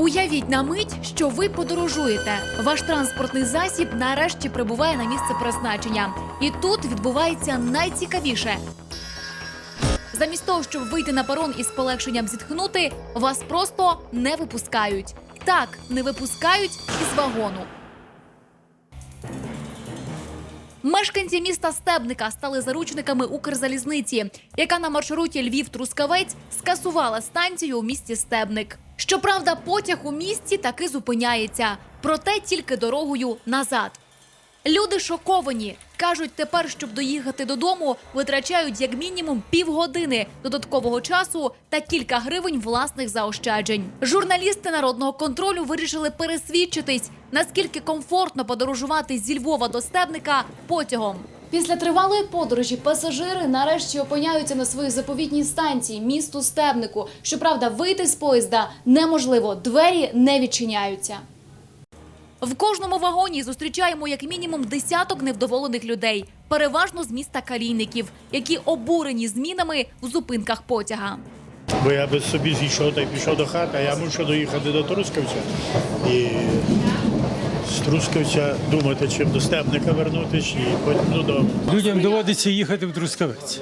Уявіть на мить, що ви подорожуєте. Ваш транспортний засіб нарешті прибуває на місце призначення. І тут відбувається найцікавіше. Замість того, щоб вийти на перон із полегшенням зітхнути, вас просто не випускають. Так, не випускають із вагону. Мешканці міста Стебника стали заручниками Укрзалізниці, яка на маршруті Львів-Трускавець скасувала станцію у місті Стебник. Щоправда, потяг у місті таки зупиняється, проте тільки дорогою назад. Люди шоковані. Кажуть, тепер, щоб доїхати додому, витрачають як мінімум півгодини додаткового часу та кілька гривень власних заощаджень. Журналісти народного контролю вирішили пересвідчитись, наскільки комфортно подорожувати зі Львова до Стебника потягом. Після тривалої подорожі пасажири нарешті опиняються на своїй заповітній станції місту Стебнику. Щоправда, вийти з поїзда неможливо, двері не відчиняються. В кожному вагоні зустрічаємо як мінімум десяток невдоволених людей, переважно з міста Калійників, які обурені змінами в зупинках потяга. Бо я би собі зійшов та й пішов до хати, а я мушу доїхати до Трускавця. І з Трускавця думати, чим до Стебника вернутися, і потім додому. Людям доводиться їхати в Трускавець.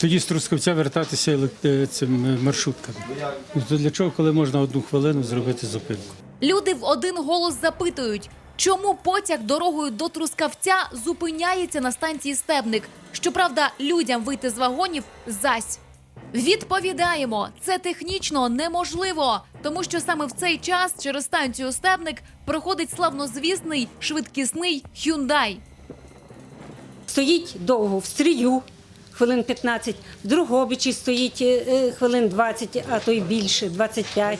Тоді з Трускавця вертатися е, цим е, маршрутками. То для чого, коли можна одну хвилину зробити зупинку? Люди в один голос запитують, чому потяг дорогою до Трускавця зупиняється на станції Стебник. Щоправда, людям вийти з вагонів зась. Відповідаємо, це технічно неможливо, тому що саме в цей час через станцію Стебник проходить славнозвісний швидкісний Hyundai. стоїть довго в стрію, хвилин 15, в Другобичі стоїть е, е, хвилин 20, а то й більше, 25.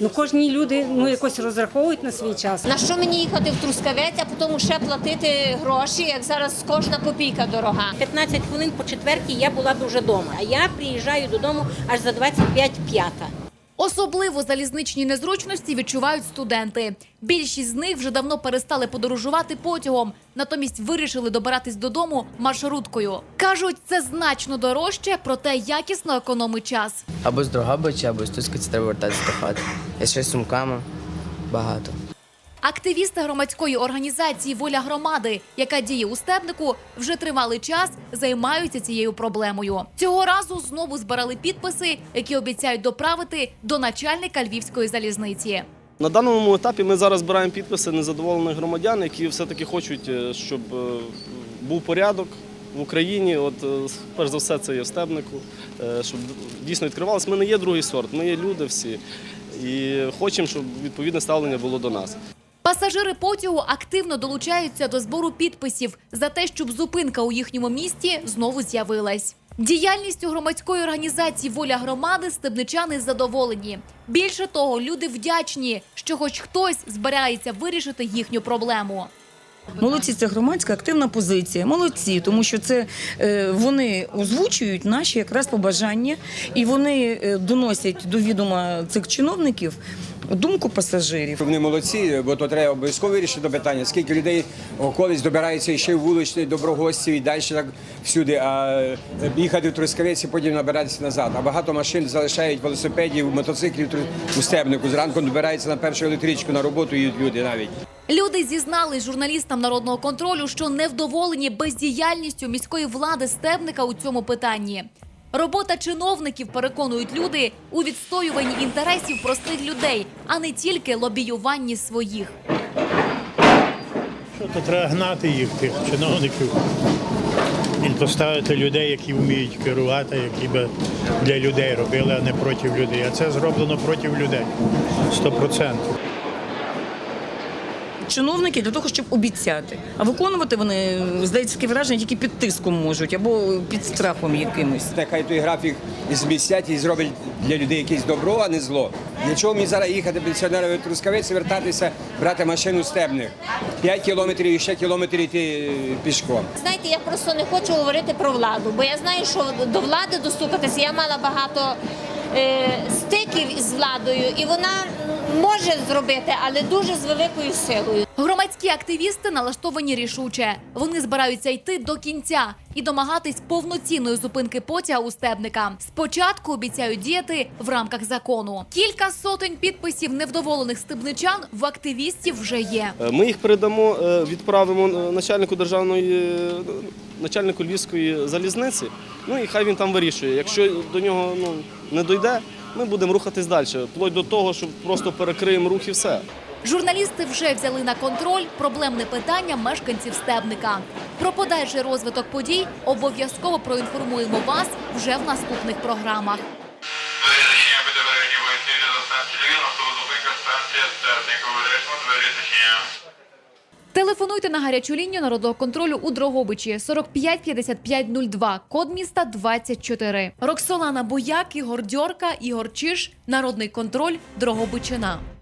Ну, кожні люди ну, якось розраховують на свій час. На що мені їхати в Трускавець, а потім ще платити гроші, як зараз кожна копійка дорога. 15 хвилин по четвертій я була б вже вдома, а я приїжджаю додому аж за 25 п'ята. Особливо залізничні незручності відчувають студенти. Більшість з них вже давно перестали подорожувати потягом, натомість вирішили добиратись додому маршруткою. кажуть, це значно дорожче, проте якісно економить час. Або з Дрогобича, або з Тускавця треба вертатися до хати. Я ще з сумками багато. Активісти громадської організації Воля громади, яка діє у стебнику, вже тривалий час займаються цією проблемою. Цього разу знову збирали підписи, які обіцяють доправити до начальника львівської залізниці. На даному етапі ми зараз збираємо підписи незадоволених громадян, які все-таки хочуть, е, щоб е, був порядок в Україні. От е, перш за все, це є в стебнику, щоб дійсно відкривалося. Ми не є другий сорт, ми є люди всі і хочемо, щоб відповідне ставлення було до нас. Пасажири потягу активно долучаються до збору підписів за те, щоб зупинка у їхньому місті знову з'явилась. Діяльністю громадської організації Воля громади стебничани задоволені. Більше того, люди вдячні, що хоч хтось збирається вирішити їхню проблему. Молодці, це громадська активна позиція. Молодці, тому що це е, вони озвучують наші якраз побажання, і вони е, доносять до відома цих чиновників думку пасажирів. Вони молодці, бо то треба обов'язково вирішити до питання. Скільки людей колись добирається ще в вуличний доброгостів і далі так всюди, а е, їхати в Трускавець і потім набиратися назад. А багато машин залишають велосипедів, мотоциклів у стебнику. Зранку добираються на першу електричку на роботу їдуть люди навіть. Люди зізнались журналістам народного контролю, що невдоволені бездіяльністю міської влади стебника у цьому питанні. Робота чиновників переконують люди у відстоюванні інтересів простих людей, а не тільки лобіюванні своїх. Що то треба гнати їх, тих чиновників, і поставити людей, які вміють керувати, які би для людей робили, а не проти людей. А це зроблено проти людей. Сто процентів. Чиновники для того, щоб обіцяти, а виконувати вони здається таке враження тільки під тиском можуть або під страхом якимось. Нехай той графік змістять і зроблять для людей якесь добро, а не зло. Для чого мені зараз їхати пенсіонерами в Трускавець і вертатися, брати машину стебних? П'ять кілометрів і ще кілометр йти е, пішком. Знаєте, я просто не хочу говорити про владу, бо я знаю, що до влади достукатися я мала багато е, стиків із владою, і вона може зробити, але дуже з великою силою. Громадські активісти налаштовані рішуче. Вони збираються йти до кінця і домагатись повноцінної зупинки потяга у стебника. Спочатку обіцяють діяти в рамках закону. Кілька сотень підписів невдоволених стебничан в активістів вже є. Е, Ми їх передамо, е, відправимо е, начальнику державної начальнику Львівської залізниці. Ну і хай він там вирішує. Якщо до нього ну, не дойде, ми будемо рухатись далі, вплоть до того, що просто перекриємо рух і все. Журналісти вже взяли на контроль проблемне питання мешканців стебника. Про подальший розвиток подій обов'язково проінформуємо вас вже в наступних програмах. Телефонуйте на гарячу лінію народного контролю у Дрогобичі 45 55 02, код міста 24. Роксолана Бояк, Ігор Дьорка, Ігор Чиш, Народний контроль, Дрогобичина.